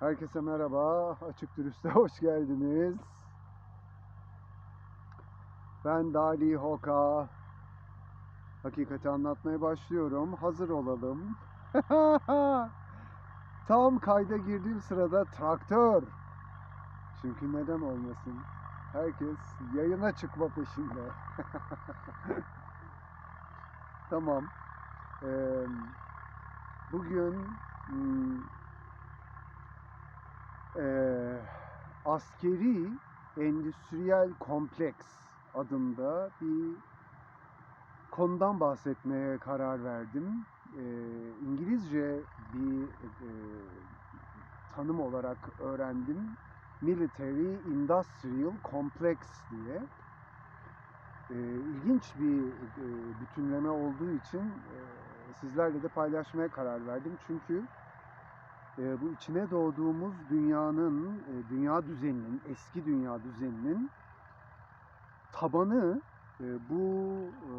Herkese merhaba. Açık Dürüst'e hoş geldiniz. Ben Dali Hoka. Hakikati anlatmaya başlıyorum. Hazır olalım. Tam kayda girdiğim sırada traktör. Çünkü neden olmasın? Herkes yayına çıkma peşinde. tamam. Ee, bugün eee, askeri endüstriyel kompleks adında bir konudan bahsetmeye karar verdim. Eee, İngilizce bir eee, tanım olarak öğrendim. Military Industrial Complex diye. Eee ilginç bir eee, bütünleme olduğu için eee, sizlerle de paylaşmaya karar verdim. Çünkü e, bu içine doğduğumuz dünyanın, e, dünya düzeninin, eski dünya düzeninin tabanı e, bu e,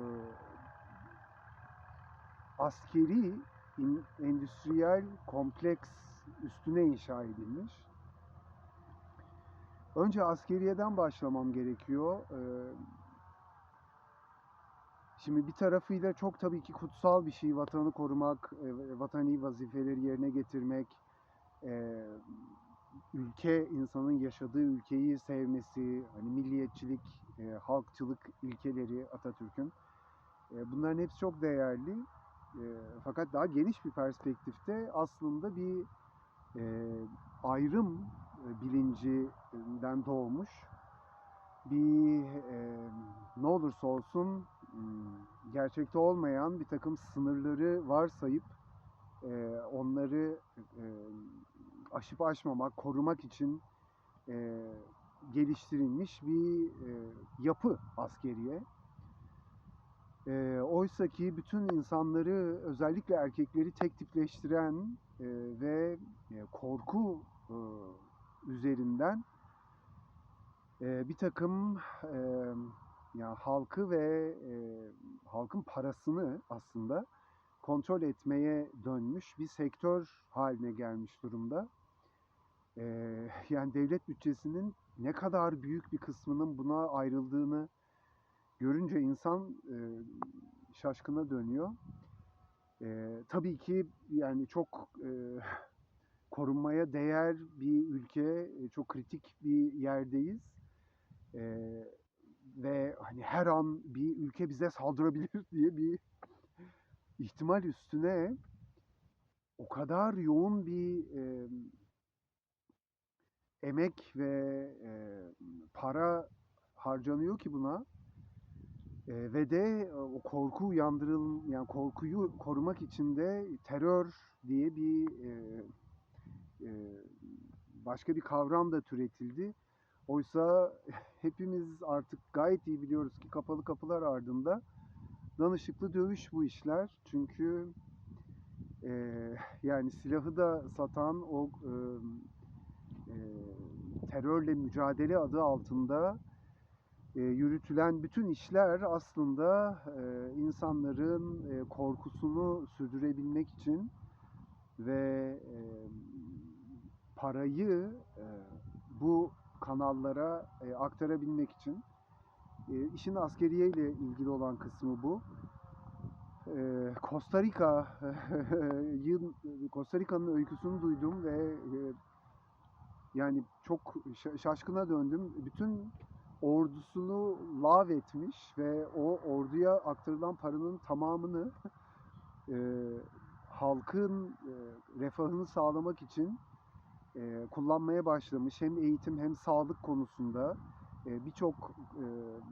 askeri in- endüstriyel kompleks üstüne inşa edilmiş. Önce askeriyeden başlamam gerekiyor. E, Şimdi bir tarafıyla çok tabii ki kutsal bir şey vatanı korumak, e, vatani vazifeleri yerine getirmek, e, ülke insanın yaşadığı ülkeyi sevmesi, hani milliyetçilik, e, halkçılık ilkeleri Atatürk'ün. E, bunların hepsi çok değerli. E, fakat daha geniş bir perspektifte aslında bir e, ayrım e, bilincinden doğmuş. Bir e, ne olursa olsun m, gerçekte olmayan bir takım sınırları varsayıp e, onları e, aşıp aşmamak, korumak için e, geliştirilmiş bir e, yapı askeriye. E, Oysa ki bütün insanları, özellikle erkekleri tek tipleştiren e, ve e, korku e, üzerinden e, bir takım e, ya halkı ve e, halkın parasını aslında kontrol etmeye dönmüş bir sektör haline gelmiş durumda. Eee, yani devlet bütçesinin ne kadar büyük bir kısmının buna ayrıldığını görünce insan eee, şaşkına dönüyor. Eee, tabii ki yani çok eee, korunmaya değer bir ülke, e, çok kritik bir yerdeyiz. Eee, ve hani her an bir ülke bize saldırabilir diye bir ihtimal üstüne o kadar yoğun bir e, emek ve e, para harcanıyor ki buna E, ve de e, o korku uyandırıl yani korkuyu korumak için de terör diye bir e, e, başka bir kavram da türetildi. Oysa hepimiz artık gayet iyi biliyoruz ki kapalı kapılar ardında danışıklı dövüş bu işler. Çünkü e, yani silahı da satan o e, terörle mücadele adı altında yürütülen bütün işler aslında insanların korkusunu sürdürebilmek için ve parayı bu kanallara aktarabilmek için. İşin askeriye ile ilgili olan kısmı bu. Costa Rica Costa Rica'nın öyküsünü duydum ve yani çok şa- şaşkına döndüm. Bütün ordusunu lav etmiş ve o orduya aktarılan paranın tamamını e, halkın e, refahını sağlamak için e, kullanmaya başlamış. Hem eğitim hem sağlık konusunda e, birçok e,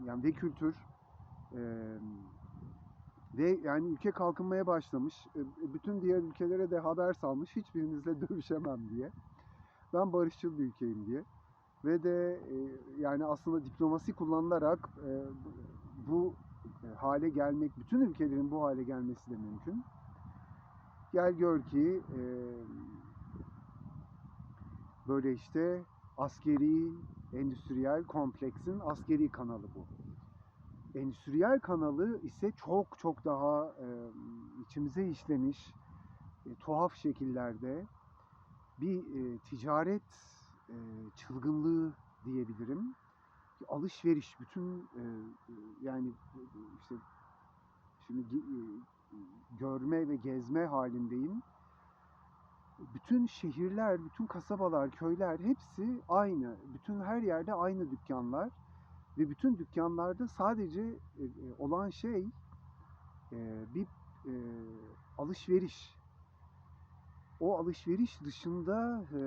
yani ve kültür e, ve yani ülke kalkınmaya başlamış. E, bütün diğer ülkelere de haber salmış. Hiçbirinizle dövüşemem diye. Ben barışçıl bir ülkeyim diye. ve de e, yani aslında diplomasi kullanılarak e, bu e, hale gelmek, bütün ülkelerin bu hale gelmesi de mümkün. Gel gör ki böyle işte askeri, endüstriyel kompleksin askeri kanalı bu. Endüstriyel kanalı ise çok çok daha içimize işlemiş tuhaf şekillerde bir e, ticaret e, çılgınlığı diyebilirim. Alışveriş, bütün e, e, yani e, işte şimdi e, görme ve gezme halindeyim. Bütün şehirler, bütün kasabalar, köyler hepsi aynı. Bütün her yerde aynı dükkanlar ve bütün dükkanlarda sadece e, e, olan şey e, bir e, alışveriş. O alışveriş dışında e,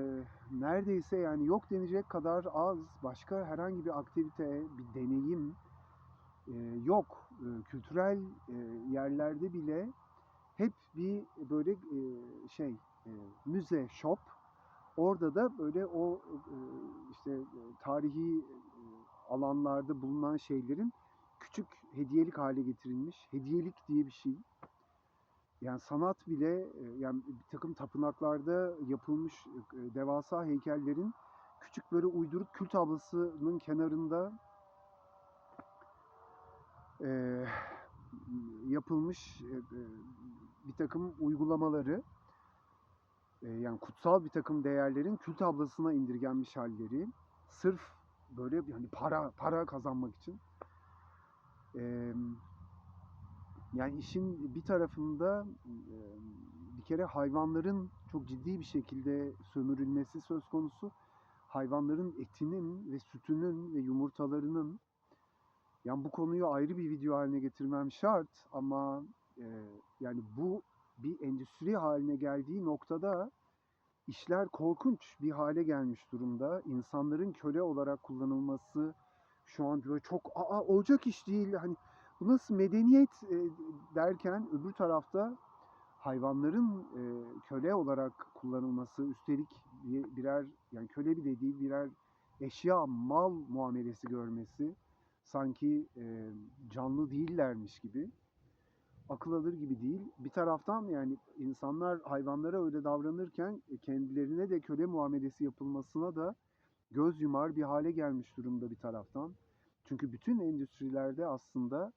neredeyse yani yok denecek kadar az başka herhangi bir aktivite, bir deneyim e, yok. E, kültürel e, yerlerde bile hep bir böyle e, şey e, müze, shop. Orada da böyle o e, işte e, tarihi e, alanlarda bulunan şeylerin küçük hediyelik hale getirilmiş. Hediyelik diye bir şey. Yani sanat bile e, yani bir takım tapınaklarda yapılmış e, devasa heykellerin küçük böyle uyduruk kül tablasının kenarında e, yapılmış e, e, bir takım uygulamaları e, yani kutsal bir takım değerlerin kül tablasına indirgenmiş halleri sırf böyle yani para para kazanmak için. E, yani işin bir tarafında bir kere hayvanların çok ciddi bir şekilde sömürülmesi söz konusu. Hayvanların etinin ve sütünün ve yumurtalarının yani bu konuyu ayrı bir video haline getirmem şart ama yani bu bir endüstri haline geldiği noktada işler korkunç bir hale gelmiş durumda. İnsanların köle olarak kullanılması şu an böyle çok aa olacak iş değil. Hani bu nasıl medeniyet e, derken öbür tarafta hayvanların e, köle olarak kullanılması üstelik bir- birer yani köle bile değil birer eşya mal muamelesi görmesi sanki e, canlı değillermiş gibi akıl alır gibi değil. Bir taraftan yani insanlar hayvanlara öyle davranırken kendilerine de köle muamelesi yapılmasına da göz yumar bir hale gelmiş durumda bir taraftan. Çünkü bütün endüstrilerde aslında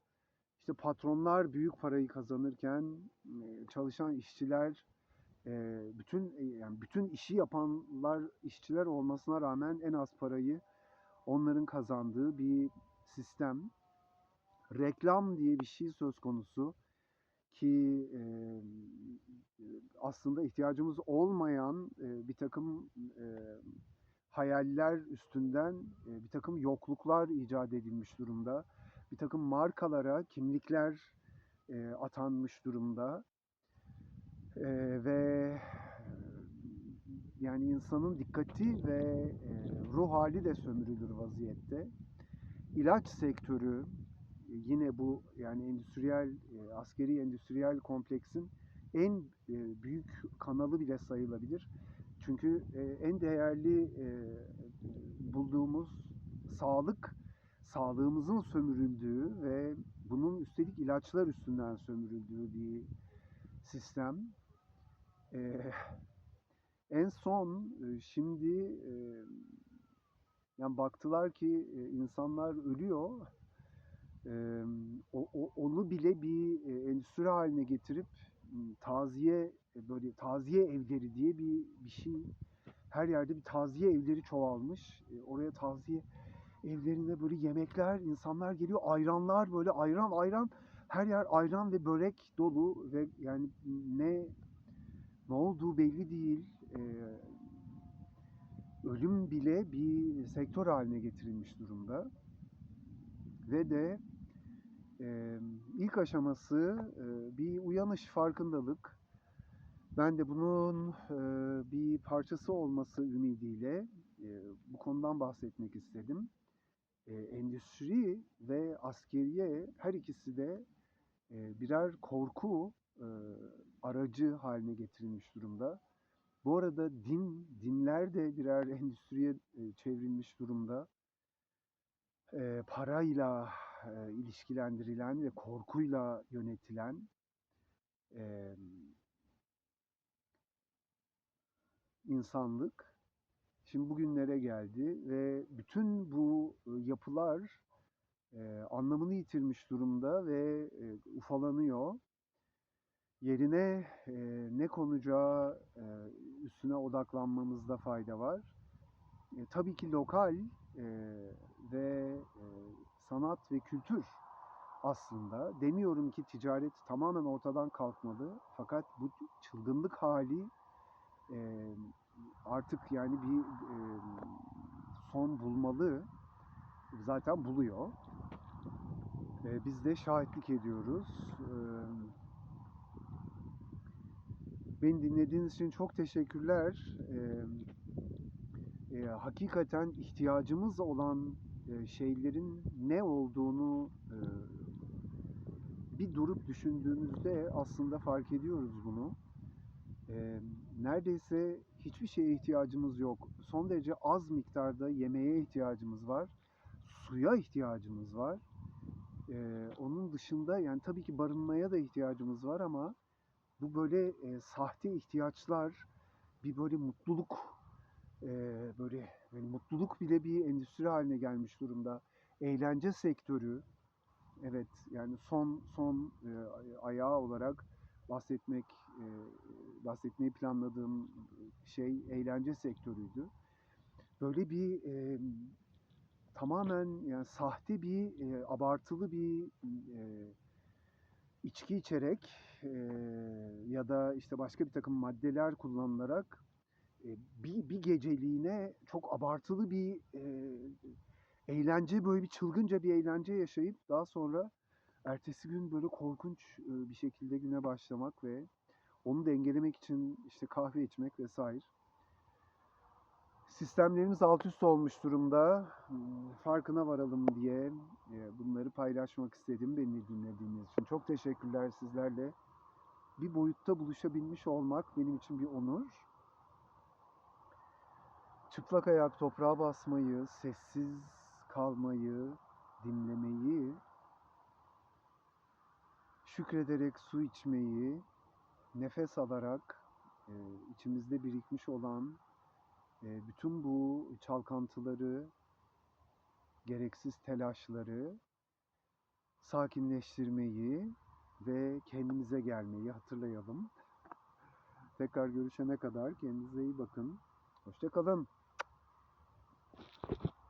işte patronlar büyük parayı kazanırken e, çalışan işçiler e, bütün e, yani bütün işi yapanlar işçiler olmasına rağmen en az parayı onların kazandığı bir sistem. Reklam diye bir şey söz konusu ki aslında ihtiyacımız olmayan bir takım hayaller üstünden bir takım yokluklar icat edilmiş durumda. Bir takım markalara kimlikler e, atanmış durumda. E, ve yani insanın dikkati ve e, ruh hali de sömürülür vaziyette. İlaç sektörü e, yine bu yani endüstriyel e, askeri endüstriyel kompleksin en e, büyük kanalı bile sayılabilir. Çünkü e, en değerli e, bulduğumuz sağlık sağlığımızın sömürüldüğü ve bunun üstelik ilaçlar üstünden sömürüldüğü bir sistem. E, en son e, şimdi e, yani baktılar ki e, insanlar ölüyor. E, o, o- onu bile bir e, endüstri haline getirip m, taziye böyle taziye evleri diye bir bir şey her yerde bir taziye evleri çoğalmış. Oraya taziye evlerinde böyle yemekler, insanlar geliyor, ayranlar böyle ayran ayran her yer ayran ve börek dolu ve yani ne ne olduğu belli değil. E, ölüm bile bir sektör haline getirilmiş durumda. Ve de e, ilk aşaması e, bir uyanış, farkındalık. Ben de bunun e, bir parçası olması ümidiyle e, bu konudan bahsetmek istedim. E, endüstri ve askeriye her ikisi de e, birer korku e, aracı haline getirilmiş durumda. Bu arada din, dinler de birer endüstriye e, çevrilmiş durumda. E, parayla e, ilişkilendirilen ve korkuyla yönetilen e, insanlık şimdi bugünlere geldi ve bütün bu e, yapılar e, anlamını yitirmiş durumda ve e, ufalanıyor. Yerine ne konacağı e, üstüne odaklanmamızda fayda var. Tabii ki lokal ve sanat ve kültür aslında. Demiyorum ki ticaret tamamen ortadan kalkmalı. Fakat bu çılgınlık hali artık yani bir e, son bulmalı. Zaten buluyor. E, biz de şahitlik ediyoruz. E, beni dinlediğiniz için çok teşekkürler. E, e, hakikaten ihtiyacımız olan e, şeylerin ne olduğunu e, bir durup düşündüğümüzde aslında fark ediyoruz bunu. E, neredeyse hiçbir şeye ihtiyacımız yok. Son derece az miktarda yemeğe ihtiyacımız var. Suya ihtiyacımız var. E, onun dışında yani tabii ki barınmaya da ihtiyacımız var ama bu böyle e, sahte ihtiyaçlar, bir böyle mutluluk, e, böyle, böyle mutluluk bile bir endüstri haline gelmiş durumda. Eğlence sektörü, evet yani son son e, ayağı olarak bahsetmek e, bahsetmeyi planladığım şey eğlence sektörüydü. Böyle bir e, tamamen yani sahte bir e, abartılı bir e, içki içerek e, ya da işte başka bir takım maddeler kullanılarak e, bir, bir geceliğine çok abartılı bir e, eğlence böyle bir çılgınca bir eğlence yaşayıp daha sonra ertesi gün böyle korkunç e, bir şekilde güne başlamak ve onu dengelemek için işte kahve içmek vesaire. Sistemlerimiz alt üst olmuş durumda. Hmm, Farkına varalım diye e, bunları paylaşmak istedim beni dinlediğiniz için. Çok teşekkürler sizlerle. Bir boyutta buluşabilmiş olmak benim için bir onur. Çıplak ayak toprağa basmayı, sessiz kalmayı, dinlemeyi, şükrederek su içmeyi, nefes alarak e, içimizde birikmiş olan e, bütün bu çalkantıları, gereksiz telaşları sakinleştirmeyi ve kendimize gelmeyi hatırlayalım. Tekrar görüşene kadar kendinize iyi bakın. Hoşça kalın.